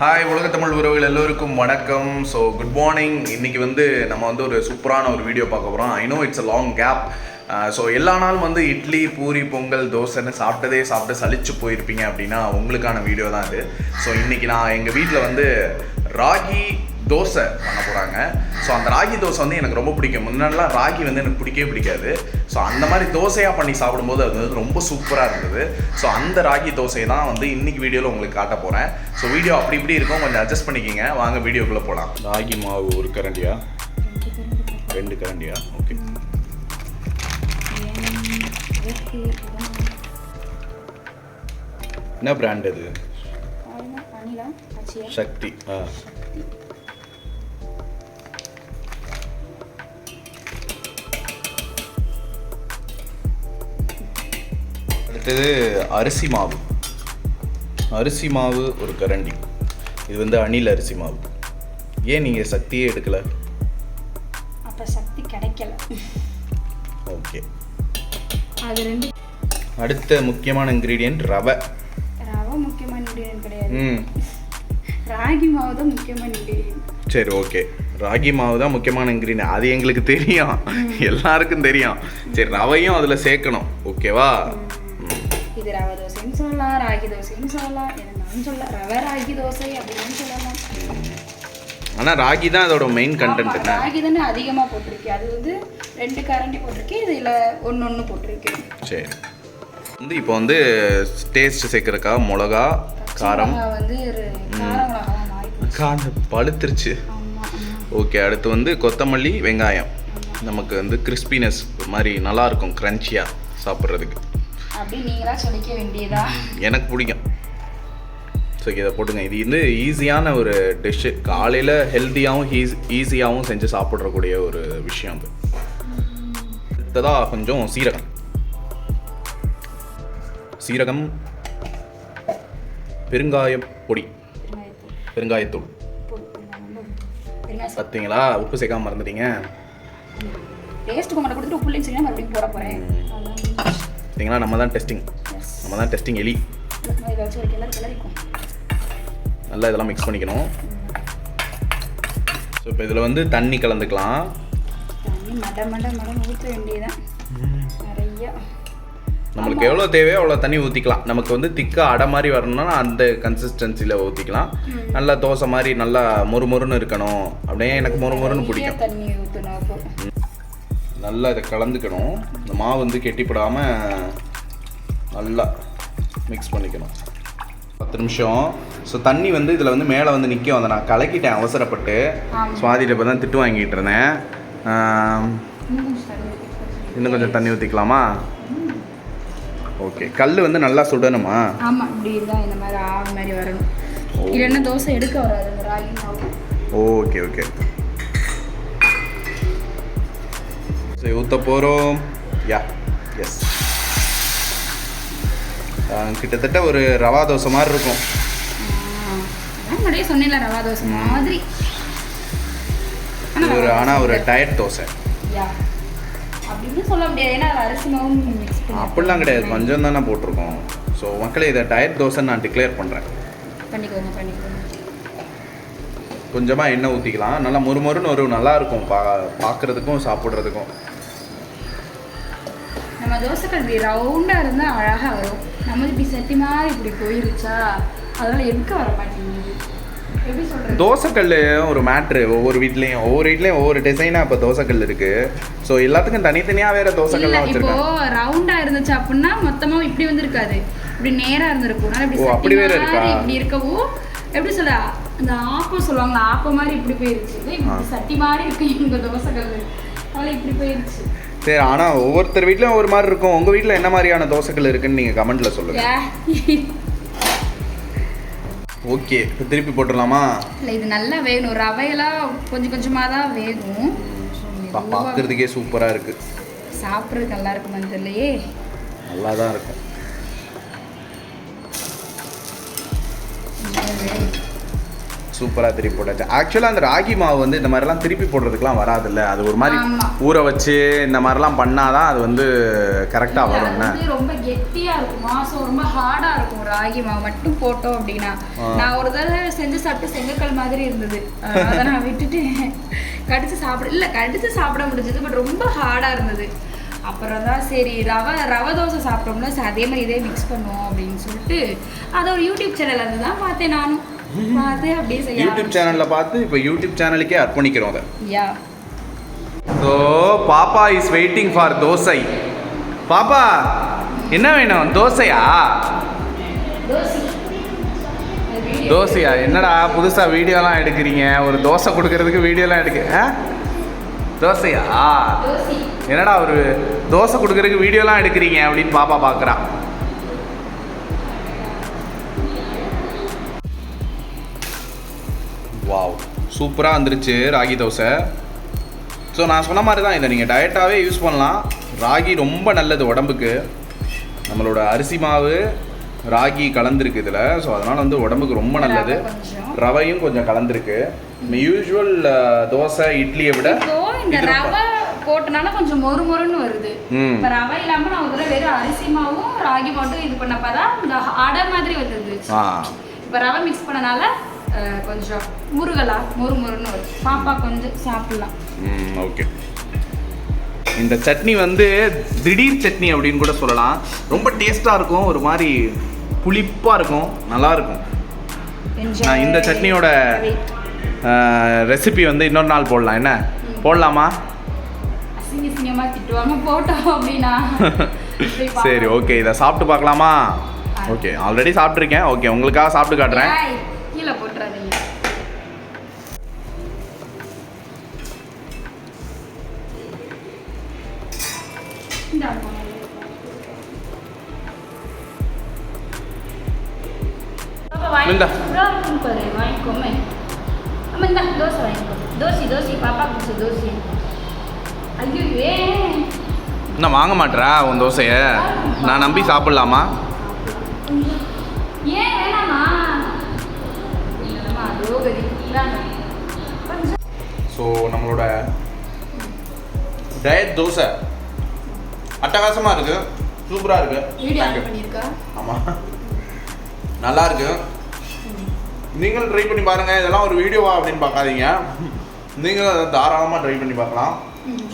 Hi உலக தமிழ் உறவுகள் எல்லோருக்கும் வணக்கம். ஸோ குட் மார்னிங் இன்னைக்கு வந்து நம்ம வந்து ஒரு சூப்பரான ஒரு வீடியோ பார்க்க போகிறோம் I know it's a long gap so எல்லா நாளும் வந்து இட்லி பூரி பொங்கல் தோசைன்னு சாப்பிட்டதே சாப்பிட்டு சலிச்சு போயிருப்பீங்க அப்படின்னா உங்களுக்கான வீடியோ தான் இது. ஸோ இன்னைக்கு நான் எங்கள் வீட்டில் வந்து ராகி தோசை பண்ண போகிறாங்க ஸோ அந்த ராகி தோசை வந்து எனக்கு ரொம்ப பிடிக்கும். முன்னாடிலாம் ராகி வந்து எனக்கு பிடிக்கவே பிடிக்காது. ஸோ அந்த மாதிரி தோசையாக பண்ணி சாப்பிடும்போது அது வந்து ரொம்ப சூப்பராக இருந்தது. ஸோ அந்த ராகி தோசையை தான் வந்து இன்னைக்கு வீடியோவில் உங்களுக்கு காட்ட போகிறேன் ஸோ வீடியோ அப்படி இப்படி இருக்கும். கொஞ்சம் அட்ஜஸ்ட் பண்ணிக்கிங்க. வாங்க வீடியோக்குள்ளே போகலாம் ராகி மாவு ஒரு கரண்டியா? ரெண்டு கரண்டியா? ஓகே என்ன பிராண்ட் அது சக்தி. ஆ. அடுத்தது அரிசி மாவு. அரிசி மாவு ஒரு கரண்டி. இது வந்து அணில் அரிசி மாவு. ஏன் நீங்கள் சக்தியே எடுக்கல? அப்ப சக்தி கிடைக்கல. ஓகே. அது ரெண்டு அடுத்த முக்கியமான இன்க்ரீடியன்ட் ரவை. ரவை முக்கியமான இன்gredients கிடையாது. ம். ராகி மாவு தான் முக்கியமான இன்gredients சரி ஓகே. ராகி மாவு தான் முக்கியமான இன்க்ரீடியன்ட். அது எங்களுக்கு தெரியும். எல்லாருக்கும் தெரியும். சரி ரவையும் அதில் சேர்க்கணும். ஓகேவா. இது ரவை தோசைன்னு சொல்லலாம் ராகி தோசைன்னு சொல்லலாம் என்னன்னு சொல்லலாம் ரவை ராகி தோசை அப்படின்னு சொல்லலாம். ஆனால் ராகி தான் அதோட மெயின் கண்டென்ட் ராகி தானே அதிகமா போட்டிருக்கேன் அது வந்து ரெண்டு கரண்டி போட்டிருக்கேன் இதுல ஒண்ணு ஒண்ணு போட்டிருக்கேன் சரி. வந்து இப்போ வந்து டேஸ்ட் சேர்க்கறக்கா மிளகா காரம். வந்து. காரம் பழுத்துருச்சு. ஓகே அடுத்து வந்து கொத்தமல்லி வெங்காயம். நமக்கு வந்து கிறிஸ்பினஸ் மாதிரி நல்லா இருக்கும் க்ரன்ச்சியாக சாப்பிட்றதுக்கு. அப்படி நீங்களா சொல்லிக்க வேண்டியதா? எனக்கு பிடிக்கும். ஸோ இதை போட்டுங்க. இது வந்து ஈஸியான ஒரு டிஷ்ஷு காலையில் ஹெல்த்தியாகவும் ஈஸ் ஈஸியாகவும் செஞ்சு சாப்பிட்றக்கூடிய ஒரு விஷயம் அது. அடுத்ததாக கொஞ்சம் சீரகம். சீரகம் பெருங்காய பொடி. பெருங்காயத்தூள். பார்த்தீங்களா உப்பு சேர்க்காம மறந்துட்டீங்க. டேஸ்ட் கொண்டு கொடுத்துட்டு உப்பு இல்லைன்னு சொல்லி மறுபடியும் போட போறேன். பார்த்தீங்களா? நம்ம தான் டெஸ்டிங் நம்ம தான் டெஸ்டிங் எலி. நல்லா இதெல்லாம் மிக்ஸ் பண்ணிக்கணும். ஸோ இப்போ இதில் வந்து தண்ணி கலந்துக்கலாம். நம்மளுக்கு எவ்வளோ தேவையோ அவ்வளோ தண்ணி ஊற்றிக்கலாம் நமக்கு வந்து திக்காக அடை மாதிரி வரணும்னா அந்த கன்சிஸ்டன்சியில் ஊற்றிக்கலாம் நல்லா தோசை மாதிரி நல்லா மொறுமொறுன்னு இருக்கணும். அப்படியே எனக்கு மொறுமொறுன்னு நிறைய பிடிக்கும். நல்லா இதை கலந்துக்கணும். இந்த மாவு வந்து கெட்டிப்படாமல் நல்லா மிக்ஸ் பண்ணிக்கணும். பத்து நிமிஷம். ஸோ தண்ணி வந்து இதில் வந்து மேலே வந்து நிற்க வந்து நான் கலக்கிட்டேன் அவசரப்பட்டு. சுவாதிட்ட இப்போ தான் திட்டு வாங்கிட்டு இருந்தேன். இன்னும் கொஞ்சம் தண்ணி ஊற்றிக்கலாமா ஓகே. கல் வந்து நல்லா சுடணுமா? ஆமா இப்படி தான் இந்த மாதிரி ஆ மாதிரி வரணும். இல்லைன்னா தோசை எடுக்க வராது ஓகே ஓகே. சரி ஊற்ற போகிறோம் யா எஸ் கிட்டத்தட்ட ஒரு ரவா தோசை மாதிரி இருக்கும். முன்னாடியே சொன்னேன்ல ரவா தோசை மாதிரி. ஒரு ஆனால் ஒரு டயட் தோசை. அப்படின்னு சொல்ல முடியாது. ஏன்னா அரிசி மாவும் அப்படிலாம் கிடையாது. கொஞ்சம் தானே போட்டிருக்கோம். ஸோ மக்களே இதை டயட் தோசைன்னு நான் டிக்ளேர் பண்ணுறேன் பண்ணிக்கோங்க பண்ணிக்கோங்க. கொஞ்சமாக எண்ணெய் ஊற்றிக்கலாம் நல்லா மொறுமொறுன்னு ஒரு நல்லா இருக்கும் பா பார்க்குறதுக்கும் சாப்பிட்றதுக்கும். நம்ம தோசைக்கல் இப்படி ரவுண்டாக இருந்தால் அழகாக வரும். நம்ம இப்படி சட்டி மாதிரி இப்படி போயிருச்சா? அதனால எடுக்க வர மாட்டேங்குது? தோசைக்கல் ஒரு மேட்ரு ஒவ்வொரு வீட்லேயும். ஒவ்வொரு வீட்லேயும் ஒவ்வொரு டிசைனாக இப்போ தோசைக்கல் இருக்குது ஸோ எல்லாத்துக்கும் தனித்தனியாக வேறு தோசைக்கல்லாம் இப்போ வச்சுருக்காங்க. ரவுண்டா இருந்துச்சு அப்படின்னா மொத்தமா இப்படி வந்திருக்காது. இப்படி நேரா இருந்திருக்கும். அப்படி வேற இருக்கா? இப்படி இருக்கவும் எப்படி சொல்ல அந்த ஆப்பம் சொல்லுவாங்களா ஆப்பம் மாதிரி இப்படி போயிருச்சு. இப்படி சட்டி மாதிரி இருக்கு எங்க தோசைக்கல் அதனால இப்படி போயிருச்சு. சரி ஆனால் ஒவ்வொருத்தர் வீட்லையும் ஒவ்வொரு மாதிரி இருக்கும். உங்கள் வீட்டில் என்ன மாதிரியான தோசைக்கல் இருக்குன்னு நீங்கள் கமெண்ட்டில் சொல்லுங்கள் ஓகே இப்போ திருப்பி போட்டுடலாமா? இல்ல இது நல்லா வேகணும். ரவையெல்லாம் கொஞ்சம் கொஞ்சமா தான் வேகும் பார்க்கறதுக்கே சூப்பராக இருக்குது சாப்பிட்றதுக்கு நல்லா இருக்குமான்னு தெரியலையே. நல்லா தான் இருக்கும். சூப்பராக திருப்பி போட்டாச்சு. ஆக்சுவலாக அந்த ராகி மாவு வந்து இந்த மாதிரிலாம் திருப்பி போடுறதுக்குலாம் வராதுல்ல? அது ஒரு மாதிரி. ஊற வச்சு இந்த மாதிரிலாம் பண்ணாதான் அது வந்து கரெக்டாக அது வந்து ரொம்ப கெட்டியா இருக்கும். மாசம் ரொம்ப ஹார்டா இருக்கும். ராகி மாவு மட்டும் போட்டோம் அப்படின்னா. நான் ஒரு தடவை செஞ்சு சாப்பிட்டு செங்கக்கல் மாதிரி இருந்தது. அதை நான் விட்டுட்டு கடிச்சு சாப்பிட இல்ல கடிச்சு சாப்பிட முடிஞ்சது பட் ரொம்ப ஹார்டா இருந்தது. அப்புறம் தான் சரி ரவை ரவை தோசை சாப்பிட்டோம்னா அதே மாதிரி இதே மிக்ஸ் பண்ணுவோம் அப்படின்னு சொல்லிட்டு அதை ஒரு யூடியூப் சேனல்ல இருந்து தான் பார்த்தேன் நானும். பார்த்து அப்படியே செய்ய யூடியூப் சேனலில் பார்த்து இப்போ யூடியூப் சேனலுக்கே அர்ப்பணிக்கிறோம் அதை. யா. ஸோ பாப்பா இஸ் வெயிட்டிங் ஃபார் தோசை. பாப்பா என்ன வேணும்? தோசையா? தோசை. தோசையா? என்னடா புதுசாக வீடியோலாம் எடுக்கிறீங்க? ஒரு தோசை கொடுக்கறதுக்கு வீடியோலாம் எடுக்க? தோசையா? தோசை. என்னடா ஒரு தோசை கொடுக்கறதுக்கு வீடியோலாம் எடுக்கிறீங்க அப்படின்னு பாப்பா பார்க்குறா வாவ் சூப்பராக வந்துருச்சு ராகி தோசை. ஸோ நான் சொன்ன மாதிரி தான் இதை நீங்கள் டயட்டாகவே யூஸ் பண்ணலாம். ராகி ரொம்ப நல்லது உடம்புக்கு. நம்மளோட அரிசி மாவு ராகி கலந்துருக்கு இதில். ஸோ அதனால் வந்து உடம்புக்கு ரொம்ப நல்லது. ரவையும் கொஞ்சம் கலந்துருக்கு. யூஸ்வல் தோசை இட்லியை விட போட்டனால கொஞ்சம் மொறு மொறுன்னு வருது. ம். இப்ப ரவை இல்லாம நான் ஒரு வெறும் அரிசி மாவும் ராகி மட்டும் இது பண்ணப்பதான் இந்த அடை மாதிரி வந்துருந்துச்சு. இப்ப ரவை மிக்ஸ் பண்ணனால கொஞ்சம் முருகலா மொறு மொறுன்னு வருது பாப்பா கொஞ்சம் சாப்பிடலாம். ஓகே. இந்த சட்னி வந்து திடீர் சட்னி அப்படின்னு கூட சொல்லலாம். ரொம்ப டேஸ்ட்டாக இருக்கும் ஒரு மாதிரி புளிப்பாக இருக்கும் நல்லா இருக்கும். நான் இந்த சட்னியோட. ரெசிபி வந்து இன்னொரு நாள் போடலாம். என்ன? போடலாமா? சரி. ஓகே. இதை சாப்பிட்டு பார்க்கலாமா? ஓகே ஆல்ரெடி சாப்பிட்ருக்கேன் ஓகே உங்களுக்காக சாப்பிட்டு காட்டுறேன். வாங்கி- வாங்கிக்கோமே. தோசை வாங்கிக்கோ. தோசை தோசை. பாப்பா தோசை. ஐயோ இன்னும் வாங்க மாட்டேறா உன் தோசையை? நான் நம்பி சாப்பிட்லாமா? ஏன் வேணாமா? ஸோ நம்மளோட டயட் தோசை. அட்டகாசமாக இருக்குது சூப்பராக இருக்குது வீடியோ ஆன் பண்ணியிருக்கா? ஆமாம் நல்லா இருக்கு. நீங்களும் ட்ரை பண்ணி பாருங்கள் இதெல்லாம் ஒரு வீடியோவா அப்படின்னு பார்க்காதீங்க. நீங்களும் அதை தாராளமாக ட்ரை பண்ணி பார்க்கலாம்.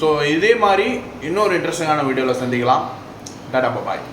ஸோ இதே மாதிரி இன்னொரு இன்ட்ரெஸ்டிங்கான வீடியோவில் சந்திக்கலாம். டாடா பாய் பாய்